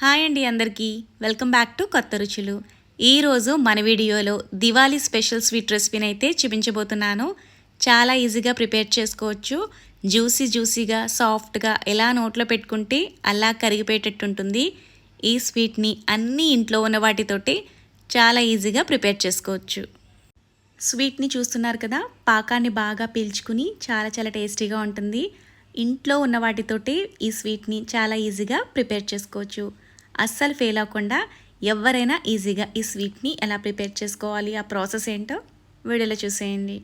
Hi అండి అందరికీ. Welcome back to కొత్త రుచులు. ఈరోజు మన వీడియోలో దివాళీ స్పెషల్ స్వీట్ రెసిపీని అయితే చూపించబోతున్నాను. చాలా ఈజీగా ప్రిపేర్ చేసుకోవచ్చు. జ్యూసీ జ్యూసీగా సాఫ్ట్గా ఎలా నోట్లో పెట్టుకుంటే అలా కరిగిపోయేటట్టు ఉంటుంది. ఈ స్వీట్ని అన్ని ఇంట్లో ఉన్న వాటితోటి చాలా ఈజీగా ప్రిపేర్ చేసుకోవచ్చు. స్వీట్ని చూస్తున్నారు కదా పాకాన్ని బాగా పీల్చుకుని చాలా చాలా టేస్టీగా ఉంటుంది. ఇంట్లో ఉన్న వాటితోటి ఈ స్వీట్ని చాలా ఈజీగా ప్రిపేర్ చేసుకోవచ్చు. అస్సలు ఫెయిల్ అవ్వకుండా ఎవరైనా ఈజీగా ఈ స్వీట్ని ఎలా ప్రిపేర్ చేసుకోవాలి ఆ ప్రాసెస్ ఏంటో వీడియోలో చూసేయండి.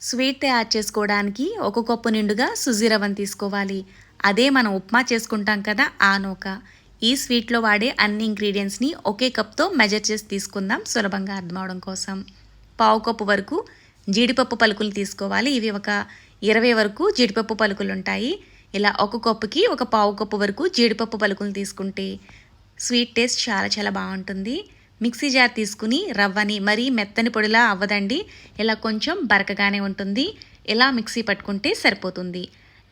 స్వీట్ తయారు చేసుకోవడానికి ఒక కప్పు నిండుగా సుజీ రవ్వను తీసుకోవాలి. అదే మనం ఉప్మా చేసుకుంటాం కదా ఆ నూక. ఈ స్వీట్లో వాడే అన్ని ఇంగ్రీడియంట్స్ని ఒకే కప్తో మెజర్ చేసి తీసుకుందాం సులభంగా అర్థం కోసం. పావు కప్పు వరకు జీడిపప్పు పలుకులు తీసుకోవాలి. ఇవి ఒక ఇరవై వరకు జీడిపప్పు పలుకులు ఉంటాయి. ఇలా ఒక కప్పుకి ఒక పావు కప్పు వరకు జీడిపప్పు పలుకులు తీసుకుంటే స్వీట్ టేస్ట్ చాలా చాలా బాగుంటుంది. మిక్సీ జార్ తీసుకుని రవ్వని మరీ మెత్తని పొడిలా అవ్వదండి. ఇలా కొంచెం బరకగానే ఉంటుంది. ఇలా మిక్సీ పట్టుకుంటే సరిపోతుంది.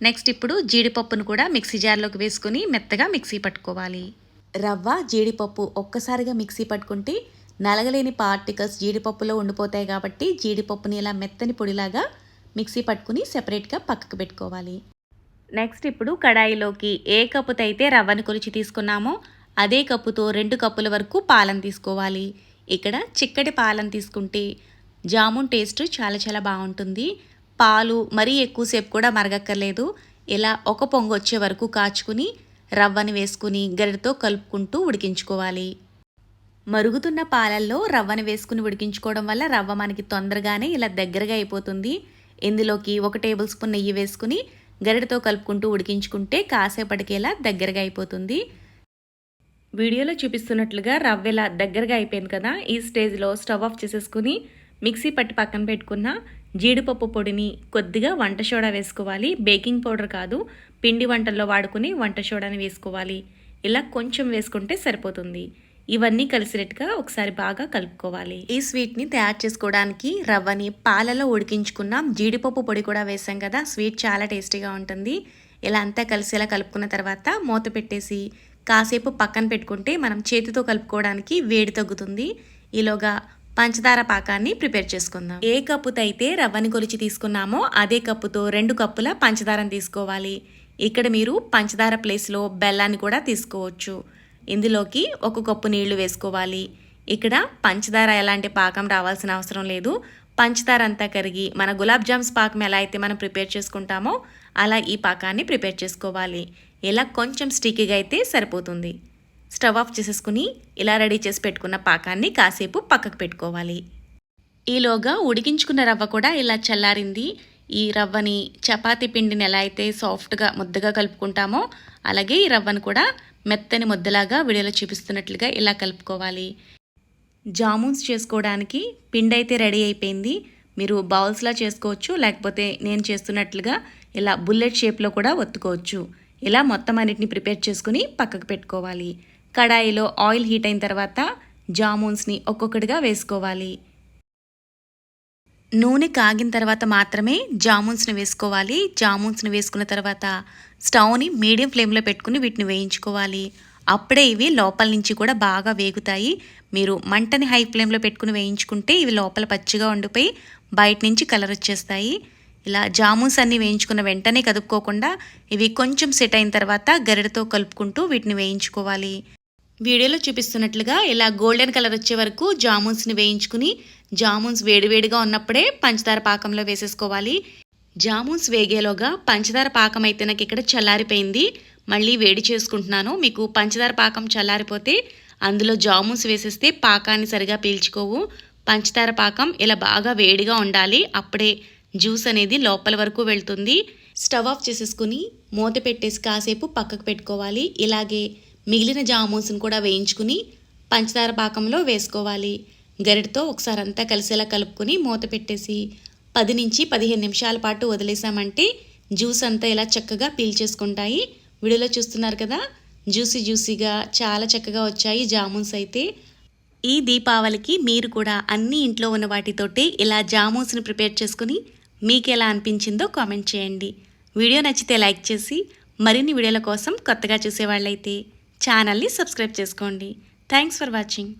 నెక్స్ట్ ఇప్పుడు జీడిపప్పును కూడా మిక్సీ జార్లోకి వేసుకుని మెత్తగా మిక్సీ పట్టుకోవాలి. రవ్వ జీడిపప్పు ఒక్కసారిగా మిక్సీ పట్టుకుంటే నలగలేని పార్టికల్స్ జీడిపప్పులో ఉండిపోతాయి కాబట్టి జీడిపప్పుని ఇలా మెత్తని పొడిలాగా మిక్సీ పట్టుకుని సెపరేట్గా పక్కకు పెట్టుకోవాలి. నెక్స్ట్ ఇప్పుడు కడాయిలోకి ఏ కప్పుతో అయితే రవ్వను కొలిచి తీసుకున్నామో అదే కప్పుతో రెండు కప్పుల వరకు పాలను తీసుకోవాలి. ఇక్కడ చిక్కటి పాలను తీసుకుంటే జామున్ టేస్ట్ చాలా చాలా బాగుంటుంది. పాలు మరీ ఎక్కువసేపు కూడా మరగక్కర్లేదు. ఇలా ఒక పొంగు వచ్చే వరకు కాచుకుని రవ్వని వేసుకుని గరిటతో కలుపుకుంటూ ఉడికించుకోవాలి. మరుగుతున్న పాలల్లో రవ్వని వేసుకుని ఉడికించుకోవడం వల్ల రవ్వ మనకి తొందరగానే ఇలా దగ్గరగా అయిపోతుంది. ఇందులోకి ఒక టేబుల్ స్పూన్ నెయ్యి వేసుకుని గరిటతో కలుపుకుంటూ ఉడికించుకుంటే కాసేపటికి ఇలా దగ్గరగా అయిపోతుంది. వీడియోలో చూపిస్తున్నట్లుగా రవ్వ ఇలా దగ్గరగా అయిపోయింది కదా ఈ స్టేజ్లో స్టవ్ ఆఫ్ చేసేసుకుని మిక్సీ పట్టి పక్కన పెట్టుకున్న జీడిపప్పు పొడిని కొద్దిగా వంట సోడా వేసుకోవాలి. బేకింగ్ పౌడర్ కాదు పిండి వంటల్లో వాడుకుని వంట సోడాని వేసుకోవాలి. ఇలా కొంచెం వేసుకుంటే సరిపోతుంది. ఇవన్నీ కలిసినట్టుగా ఒకసారి బాగా కలుపుకోవాలి. ఈ స్వీట్ని తయారు చేసుకోవడానికి రవ్వని పాలలో ఉడికించుకున్నాం జీడిపప్పు పొడి కూడా వేసాం కదా స్వీట్ చాలా టేస్టీగా ఉంటుంది. ఇలా అంతా కలిసేలా కలుపుకున్న తర్వాత మూత పెట్టేసి కాసేపు పక్కన పెట్టుకుంటే మనం చేతితో కలుపుకోవడానికి వేడి తగ్గుతుంది. ఈలోగా పంచదార పాకాన్ని ప్రిపేర్ చేసుకుందాం. ఏ కప్పుతో అయితే రవ్వని కొలిచి తీసుకున్నామో అదే కప్పుతో రెండు కప్పుల పంచదారని తీసుకోవాలి. ఇక్కడ మీరు పంచదార ప్లేస్లో బెల్లాన్ని కూడా తీసుకోవచ్చు. ఇందులోకి ఒక కప్పు నీళ్ళు వేసుకోవాలి. ఇక్కడ పంచదార ఎలాంటి పాకం రావాల్సిన అవసరం లేదు. పంచదార అంతా కరిగి మన గులాబ్ జామ్స్ పాకం ఎలా అయితే మనం ప్రిపేర్ చేసుకుంటామో అలా ఈ పాకాన్ని ప్రిపేర్ చేసుకోవాలి. ఇలా కొంచెం స్టిక్కీగా అయితే సరిపోతుంది. స్టవ్ ఆఫ్ చేసేసుకుని ఇలా రెడీ చేసి పెట్టుకున్న పాకాన్ని కాసేపు పక్కకు పెట్టుకోవాలి. ఈలోగా ఉడికించుకున్న రవ్వ కూడా ఇలా చల్లారింది. ఈ రవ్వని చపాతీ పిండిని ఎలా అయితే సాఫ్ట్గా ముద్దగా కలుపుకుంటామో అలాగే ఈ రవ్వను కూడా మెత్తని ముద్దలాగా వీడియోలో చూపిస్తున్నట్లుగా ఇలా కలుపుకోవాలి. జామున్స్ చేసుకోవడానికి పిండి అయితే రెడీ అయిపోయింది. మీరు బౌల్స్లా చేసుకోవచ్చు లేకపోతే నేను చేస్తున్నట్లుగా ఇలా బుల్లెట్ షేప్లో కూడా ఒత్తుకోవచ్చు. ఇలా మొత్తం అన్నిటిని ప్రిపేర్ చేసుకుని పక్కకు పెట్టుకోవాలి. కడాయిలో ఆయిల్ హీట్ అయిన తర్వాత జామున్స్ని ఒక్కొక్కటిగా వేసుకోవాలి. నూనె కాగిన తర్వాత మాత్రమే జామున్స్ని వేసుకోవాలి. జామున్స్ని వేసుకున్న తర్వాత స్టవ్ని మీడియం ఫ్లేమ్లో పెట్టుకుని వీటిని వేయించుకోవాలి. అప్పుడే ఇవి లోపల నుంచి కూడా బాగా వేగుతాయి. మీరు మంటని హై ఫ్లేమ్లో పెట్టుకుని వేయించుకుంటే ఇవి లోపల పచ్చిగా ఉండిపోయి బయట నుంచి కలర్ వచ్చేస్తాయి. ఇలా జామున్స్ అన్ని వేయించుకున్న వెంటనే కదుపుకోకుండా ఇవి కొంచెం సెట్ అయిన తర్వాత గరిడతో కలుపుకుంటూ వీటిని వేయించుకోవాలి. వీడియోలో చూపిస్తున్నట్లుగా ఇలా గోల్డెన్ కలర్ వచ్చే వరకు జామున్స్ని వేయించుకుని జామున్స్ వేడివేడిగా ఉన్నప్పుడే పంచదార పాకంలో వేసేసుకోవాలి. జామున్స్ వేగేలోగా పంచదార పాకం అయితే నాకు ఇక్కడ చల్లారిపోయింది. మళ్ళీ వేడి చేసుకుంటున్నాను. మీకు పంచదార పాకం చల్లారిపోతే అందులో జామున్స్ వేసేస్తే పాకాన్ని సరిగా పీల్చుకోవు. పంచదార పాకం ఇలా బాగా వేడిగా ఉండాలి. అప్పుడే జ్యూస్ అనేది లోపల వరకు వెళ్తుంది. స్టవ్ ఆఫ్ చేసేసుకుని మూత పెట్టేసి కాసేపు పక్కకు పెట్టుకోవాలి. ఇలాగే మిగిలిన జామున్స్ని కూడా వేయించుకుని పంచదార పాకంలో వేసుకోవాలి. గరిటతో ఒకసారి అంతా కలిసేలా కలుపుకొని మూత పెట్టేసి పది నుంచి పదిహేను నిమిషాల పాటు వదిలేసామంటే జ్యూస్ అంతా ఇలా చక్కగా పీల్చేసుకుంటాయి వీడియోలో చూస్తున్నారు కదా జ్యూసీ జ్యూసీగా చాలా చక్కగా వచ్చాయి జామున్స్ అయితే. ఈ దీపావళికి మీరు కూడా అన్ని ఇంట్లో ఉన్న వాటితోటి ఇలా జామున్స్ని ప్రిపేర్ చేసుకుని మీకు ఎలా అనిపించిందో కామెంట్ చేయండి. వీడియో నచ్చితే లైక్ చేసి మరిన్ని వీడియోల కోసం కొత్తగా చూసేవాళ్ళైతే ఛానల్ని సబ్స్క్రైబ్ చేసుకోండి. Thanks for watching.